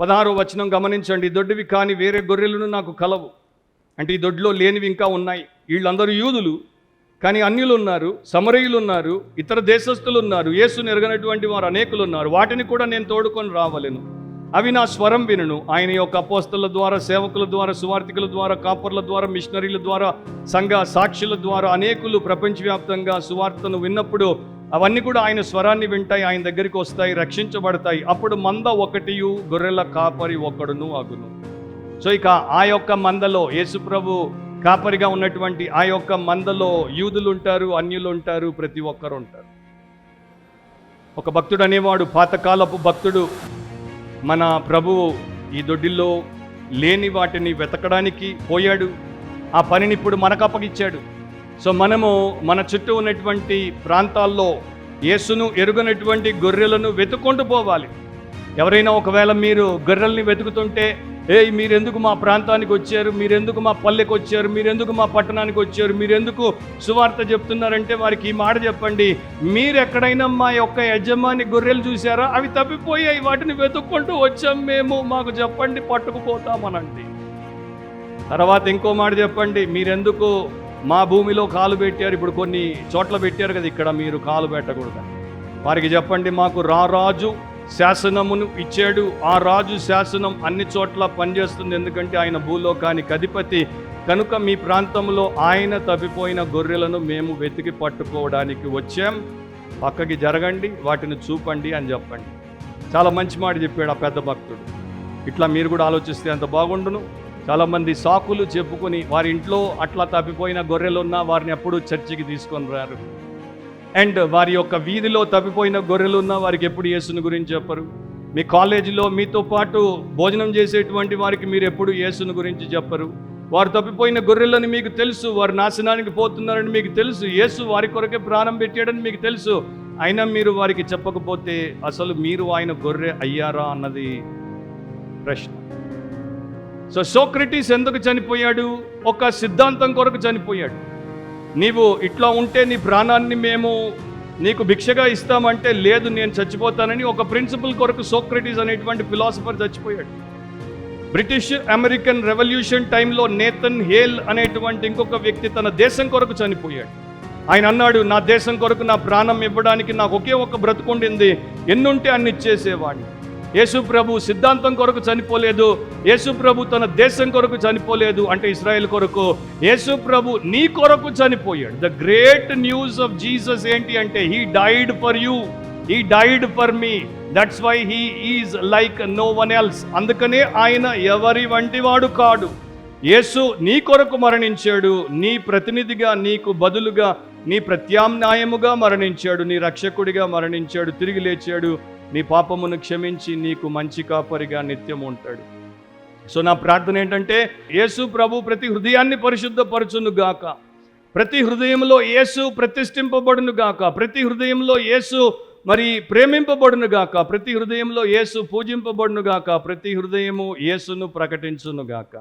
పదహారో వచనం గమనించండి. దొడ్డివి కానీ వేరే గొర్రెలను నాకు కలవు. అంటే ఈ దొడ్లో లేనివి ఇంకా ఉన్నాయి. వీళ్ళందరూ యూదులు. కానీ అన్యులు ఉన్నారు సమరయులు ఉన్నారు ఇతర దేశస్థులు ఉన్నారు యేసు నెరగనటువంటి వారు అనేకులు ఉన్నారు వాటిని కూడా నేను తోడుకొని రావలేను. అవి నా స్వరం వినను. ఆయన యొక్క అపోస్తల ద్వారా సేవకుల ద్వారా సువార్థికుల ద్వారా కాపర్ల ద్వారా మిషనరీల ద్వారా సంఘ సాక్షుల ద్వారా అనేకులు ప్రపంచవ్యాప్తంగా సువార్తను విన్నప్పుడు అవన్నీ కూడా ఆయన స్వరాన్ని వింటాయి ఆయన దగ్గరికి వస్తాయి రక్షించబడతాయి. అప్పుడు మంద ఒకటియు గొర్రెల కాపరి ఒకడును అగును సో ఇక ఆ యొక్క మందలో యేసుప్రభు కాపరిగా ఉన్నటువంటి ఆ యొక్క మందలో యూదులు ఉంటారు అన్యులు ఉంటారు ప్రతి ఒక్కరు ఉంటారు ఒక భక్తుడు అనేవాడు పాతకాలపు భక్తుడు మన ప్రభువు ఈ దొడ్డిలో లేని వాటిని వెతకడానికి పోయాడు. ఆ పనిని ఇప్పుడు మనకు అప్పగించాడు సో మనము మన చుట్టూ ఉన్నటువంటి ప్రాంతాల్లో యేసును ఎరుగనటువంటి గొర్రెలను వెతుక్కుంటూ పోవాలి. ఎవరైనా ఒకవేళ మీరు గొర్రెల్ని వెతుకుతుంటే ఏయ్ మీరెందుకు మా ప్రాంతానికి వచ్చారు? మీరెందుకు మా పల్లెకి వచ్చారు? మీరెందుకు మా పట్టణానికి వచ్చారు? మీరెందుకు సువార్త చెప్తున్నారంటే వారికి ఈ మాట చెప్పండి. మీరు ఎక్కడైనా మా యొక్క యజమాని గొర్రెలు చూసారా అవి తప్పిపోయాయి. వాటిని వెతుక్కుంటూ వచ్చాం మేము. మాకు చెప్పండి పట్టుకుపోతామనండి. తర్వాత ఇంకో మాట చెప్పండి మీరెందుకు మా భూమిలో కాలు పెట్టారు. ఇప్పుడు కొన్ని చోట్ల పెట్టారు కదా ఇక్కడ మీరు కాలు పెట్టకూడదు వారికి చెప్పండి మాకు రారాజు శాసనమును ఇచ్చాడు. ఆ రాజు శాసనం అన్ని చోట్ల పనిచేస్తుంది. ఎందుకంటే ఆయన భూలోకానికి అధిపతి. కనుక మీ ప్రాంతంలో ఆయన తప్పిపోయిన గొర్రెలను మేము వెతికి పట్టుకోవడానికి వచ్చాం. పక్కకి జరగండి వాటిని చూపండి అని చెప్పండి. చాలా మంచి మాట చెప్పాడు ఆ పెద్ద భక్తుడు. ఇట్లా మీరు కూడా ఆలోచిస్తే అంత బాగుండును. చాలామంది సాకులు చెప్పుకొని వారి ఇంట్లో అట్లా తప్పిపోయిన గొర్రెలున్నా వారిని ఎప్పుడు చర్చికి తీసుకొని రారు. అండ్ వారి యొక్క వీధిలో తప్పిపోయిన గొర్రెలు ఉన్నా వారికి ఎప్పుడు యేసుని గురించి చెప్పరు. మీ కాలేజీలో మీతో పాటు భోజనం చేసేటువంటి వారికి మీరు ఎప్పుడు యేసుని గురించి చెప్పరు. వారు తప్పిపోయిన గొర్రెలని మీకు తెలుసు వారు నాశనానికి పోతున్నారని మీకు తెలుసు యేసు వారి కొరకే ప్రాణం పెట్టాడని మీకు తెలుసు. అయినా మీరు వారికి చెప్పకపోతే అసలు మీరు ఆయన గొర్రె అయ్యారా అన్నది ప్రశ్న. సో సోక్రటీస్ ఎందుకు చనిపోయాడు? ఒక సిద్ధాంతం కొరకు చనిపోయాడు. నీవు ఇట్లా ఉంటే నీ ప్రాణాన్ని మేము నీకు భిక్షగా ఇస్తామంటే లేదు నేను చచ్చిపోతానని ఒక ప్రిన్సిపల్ కొరకు సోక్రటీస్ అనేటువంటి ఫిలాసఫర్ చచ్చిపోయాడు. బ్రిటిష్ అమెరికన్ రెవల్యూషన్ టైంలో నేతన్ హేల్ అనేటువంటి ఇంకొక వ్యక్తి తన దేశం కొరకు చనిపోయాడు. ఆయన అన్నాడు నా దేశం కొరకు నా ప్రాణం ఇవ్వడానికి నాకు ఒకే ఒక బ్రతుకుండింది ఎన్నుంటే అన్ని ఇచ్చేసేవాడిని యేసు ప్రభు సిద్ధాంతం కొరకు చనిపోలేదు యేసుప్రభు తన దేశం కొరకు చనిపోలేదు అంటే ఇస్రాయెల్ కొరకు యేసుప్రభు నీ కొరకు చనిపోయాడు. The great news of Jesus ఏంటి అంటే he died for you he died for me that's why he is like no one else అందుకనే ఆయన ఎవరి వంటి వాడు కాడు. యేసు నీ కొరకు మరణించాడు నీ ప్రతినిధిగా నీకు బదులుగా నీ ప్రత్యామ్నాయముగా మరణించాడు నీ రక్షకుడిగా మరణించాడు తిరిగి లేచాడు నీ పాపమును క్షమించి నీకు మంచి కాపరిగా నిత్యం ఉంటాడు. సో నా ప్రార్థన ఏంటంటే యేసు ప్రభు ప్రతి హృదయాన్ని పరిశుద్ధపరచును గాక. ప్రతి హృదయంలో యేసు ప్రతిష్ఠింపబడును గాక. ప్రతి హృదయంలో యేసు మరి ప్రేమింపబడును గాక. ప్రతి హృదయంలో యేసు పూజింపబడును గాక. ప్రతి హృదయము యేసును ప్రకటించును గాక.